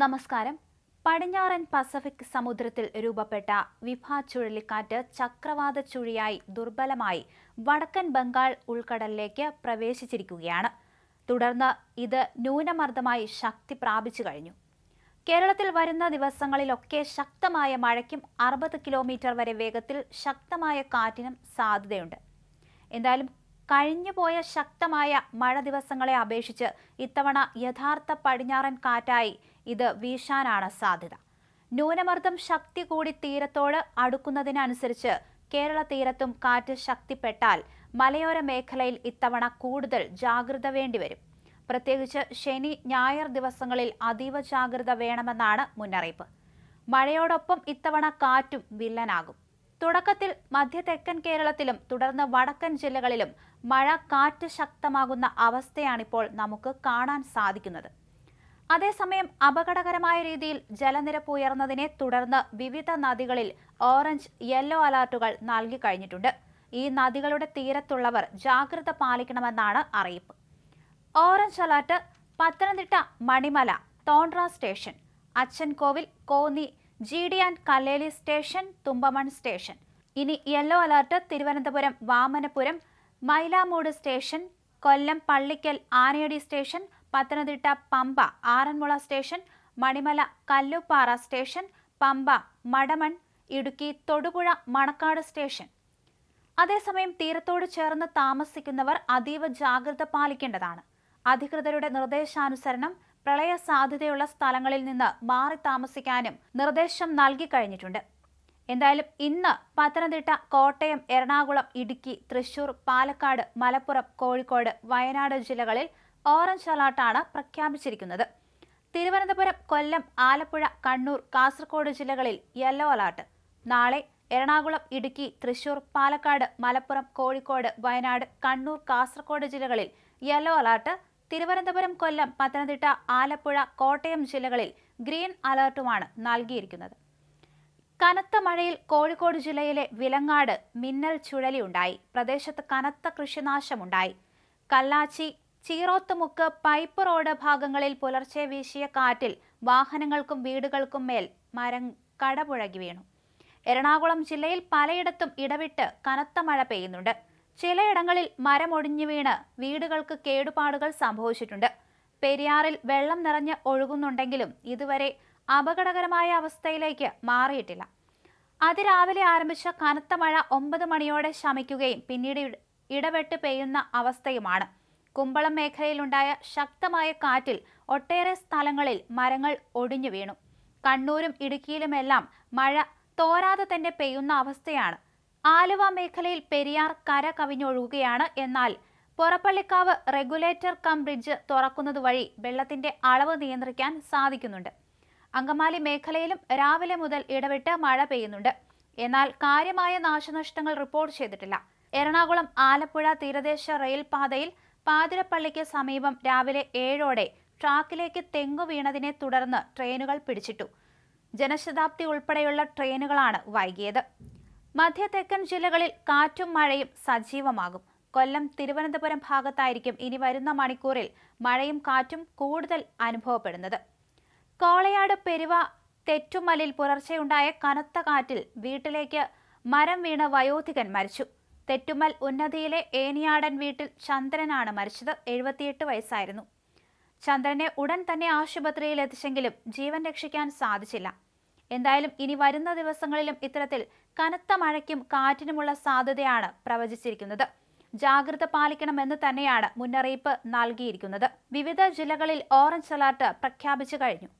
നമസ്കാരം. പടിഞ്ഞാറൻ പസഫിക് സമുദ്രത്തിൽ രൂപപ്പെട്ട വിഭ ചുഴലിക്കാറ്റ് ചക്രവാത ചുഴിയായി ദുർബലമായി വടക്കൻ ബംഗാൾ ഉൾക്കടലിലേക്ക് പ്രവേശിച്ചിരിക്കുകയാണ്. തുടർന്ന് ഇത് ന്യൂനമർദ്ദമായി ശക്തി പ്രാപിച്ചു കഴിഞ്ഞു. കേരളത്തിൽ വരുന്ന ദിവസങ്ങളിലൊക്കെ ശക്തമായ മഴയ്ക്കും അറുപത് കിലോമീറ്റർ വരെ വേഗത്തിൽ ശക്തമായ കാറ്റിനും സാധ്യതയുണ്ട്. എന്തായാലും കഴിഞ്ഞുപോയ ശക്തമായ മഴ ദിവസങ്ങളെ അപേക്ഷിച്ച് ഇത്തവണ യഥാർത്ഥ പടിഞ്ഞാറൻ കാറ്റായി ഇത് വീശാനാണ് സാധ്യത. ന്യൂനമർദ്ദം ശക്തി കൂടി തീരത്തോട് അടുക്കുന്നതിനനുസരിച്ച് കേരള തീരത്തും കാറ്റ് ശക്തിപ്പെട്ടാൽ മലയോര മേഖലയിൽ ഇത്തവണ കൂടുതൽ ജാഗ്രത വേണ്ടിവരും. പ്രത്യേകിച്ച് ശനി ഞായർ ദിവസങ്ങളിൽ അതീവ ജാഗ്രത വേണമെന്നാണ് മുന്നറിയിപ്പ്. മഴയോടൊപ്പം ഇത്തവണ കാറ്റും വില്ലനാകും. തുടക്കത്തിൽ മധ്യ തെക്കൻ കേരളത്തിലും തുടർന്ന് വടക്കൻ ജില്ലകളിലും മഴ കാറ്റ് ശക്തമാകുന്ന അവസ്ഥയാണിപ്പോൾ നമുക്ക് കാണാൻ സാധിക്കുന്നത്. അതേസമയം അപകടകരമായ രീതിയിൽ ജലനിരപ്പ് ഉയർന്നതിനെ തുടർന്ന് വിവിധ നദികളിൽ ഓറഞ്ച് യെല്ലോ അലർട്ടുകൾ നൽകി കഴിഞ്ഞിട്ടുണ്ട്. ഈ നദികളുടെ തീരത്തുള്ളവർ ജാഗ്രത പാലിക്കണമെന്നാണ് അറിയിപ്പ്. Orange alert Pathanamthitta Manimala Thondra station Achankovil Konni G D and Kalleli station Thumpamon station. ഇനി yellow alert Thiruvananthapuram Vamanapuram Mylamoodu station Kollam Pallickal Anayadi station Pathanamthitta Pamba Aranmula station Manimala Kalluppara station Pamba Madamon Idukki Thodupuzha Manakkad station. അതേസമയം തീരത്തോട് ചേർന്ന് താമസിക്കുന്നവർ അതീവ ജാഗ്രത പാലിക്കേണ്ടതാണ്. അധികൃതരുടെ നിർദ്ദേശാനുസരണം പ്രളയ സാധ്യതയുള്ള സ്ഥലങ്ങളിൽ നിന്ന് മാറി താമസിക്കാനും നിർദ്ദേശം നൽകി കഴിഞ്ഞിട്ടുണ്ട്. എന്തായാലും ഇന്ന് പത്തനംതിട്ട കോട്ടയം എറണാകുളം ഇടുക്കി തൃശൂർ പാലക്കാട് മലപ്പുറം കോഴിക്കോട് വയനാട് ജില്ലകളിൽ ഓറഞ്ച് അലർട്ടാണ് പ്രഖ്യാപിച്ചിരിക്കുന്നത്. തിരുവനന്തപുരം കൊല്ലം ആലപ്പുഴ കണ്ണൂർ കാസർഗോഡ് ജില്ലകളിൽ യെല്ലോ അലർട്ട്. നാളെ എറണാകുളം ഇടുക്കി തൃശൂർ പാലക്കാട് മലപ്പുറം കോഴിക്കോട് വയനാട് കണ്ണൂർ കാസർഗോഡ് ജില്ലകളിൽ യെല്ലോ അലർട്ട്. തിരുവനന്തപുരം കൊല്ലം പത്തനംതിട്ട ആലപ്പുഴ കോട്ടയം ജില്ലകളിൽ ഗ്രീൻ അലർട്ടുമാണ് നൽകിയിരിക്കുന്നത്. കനത്ത മഴയിൽ കോഴിക്കോട് ജില്ലയിലെ വിലങ്ങാട് മിന്നൽ ചുഴലിയുണ്ടായി. പ്രദേശത്ത് കനത്ത കൃഷിനാശമുണ്ടായി. കല്ലാച്ചി ചീറോത്തുമുക്ക് പൈപ്പ് റോഡ് ഭാഗങ്ങളിൽ പുലർച്ചെ വീശിയ കാറ്റിൽ വാഹനങ്ങൾക്കും വീടുകൾക്കും മേൽ മരം കടപുഴകി വീണു. എറണാകുളം ജില്ലയിൽ പലയിടത്തും ഇടവിട്ട് കനത്ത മഴ പെയ്യുന്നുണ്ട്. ചിലയിടങ്ങളിൽ മരമൊടിഞ്ഞു വീണ് വീടുകൾക്ക് കേടുപാടുകൾ സംഭവിച്ചിട്ടുണ്ട്. പെരിയാറിൽ വെള്ളം നിറഞ്ഞ് ഒഴുകുന്നുണ്ടെങ്കിലും ഇതുവരെ അപകടകരമായ അവസ്ഥയിലേക്ക് മാറിയിട്ടില്ല. അതിരാവിലെ ആരംഭിച്ച കനത്ത മഴ ഒമ്പത് മണിയോടെ ശമിക്കുകയും പിന്നീട് ഇടവെട്ട് പെയ്യുന്ന അവസ്ഥയുമാണ്. കുമ്പളം മേഖലയിലുണ്ടായ ശക്തമായ കാറ്റിൽ ഒട്ടേറെ സ്ഥലങ്ങളിൽ മരങ്ങൾ ഒടിഞ്ഞു വീണു. കണ്ണൂരും ഇടുക്കിയിലുമെല്ലാം മഴ തോരാതെ തന്നെ പെയ്യുന്ന അവസ്ഥയാണ്. ആലുവ മേഖലയിൽ പെരിയാർ കര കവിഞ്ഞൊഴുകുകയാണ്. എന്നാൽ പുറപ്പള്ളിക്കാവ് റെഗുലേറ്റർ കം ബ്രിഡ്ജ് തുറക്കുന്നത് വഴി വെള്ളത്തിന്റെ അളവ് നിയന്ത്രിക്കാൻ സാധിക്കുന്നുണ്ട്. അങ്കമാലി മേഖലയിലും രാവിലെ മുതൽ ഇടവിട്ട് മഴ പെയ്യുന്നുണ്ട്. എന്നാൽ കാര്യമായ നാശനഷ്ടങ്ങൾ റിപ്പോർട്ട് ചെയ്തിട്ടില്ല. എറണാകുളം ആലപ്പുഴ തീരദേശ റെയിൽ പാതയിൽ പാതിരപ്പള്ളിക്ക് സമീപം രാവിലെ ഏഴോടെ ട്രാക്കിലേക്ക് തെങ്ങു വീണതിനെ തുടർന്ന് ട്രെയിനുകൾ പിടിച്ചിട്ടു. ജനശതാബ്ദി ഉൾപ്പെടെയുള്ള ട്രെയിനുകളാണ് വൈകിയത്. മധ്യ തെക്കൻ ജില്ലകളിൽ കാറ്റും മഴയും സജീവമാകും. കൊല്ലം തിരുവനന്തപുരം ഭാഗത്തായിരിക്കും ഇനി വരുന്ന മണിക്കൂറിൽ മഴയും കാറ്റും കൂടുതൽ അനുഭവപ്പെടുന്നത്. കോളയാട് പെരുവ തെറ്റുമലിൽ പുലർച്ചെയുണ്ടായ കനത്ത കാറ്റിൽ വീട്ടിലേക്ക് മരം വീണ് വയോധികൻ മരിച്ചു. തെറ്റുമൽ ഉന്നതിയിലെ ഏനിയാടൻ വീട്ടിൽ ചന്ദ്രനാണ് മരിച്ചത്. എഴുപത്തിയെട്ട് വയസ്സായിരുന്നു. ചന്ദ്രനെ ഉടൻ തന്നെ ആശുപത്രിയിൽ എത്തിച്ചെങ്കിലും ജീവൻ രക്ഷിക്കാൻ സാധിച്ചില്ല. എന്തായാലും ഇനി വരുന്ന ദിവസങ്ങളിലും ഇത്തരത്തിൽ കനത്ത മഴയ്ക്കും കാറ്റിനുമുള്ള സാധ്യതയാണ് പ്രവചിച്ചിരിക്കുന്നത്. ജാഗ്രത പാലിക്കണമെന്ന് തന്നെയാണ് മുന്നറിയിപ്പ് നൽകിയിരിക്കുന്നത്. വിവിധ ജില്ലകളിൽ ഓറഞ്ച് അലർട്ട് പ്രഖ്യാപിച്ചു കഴിഞ്ഞു.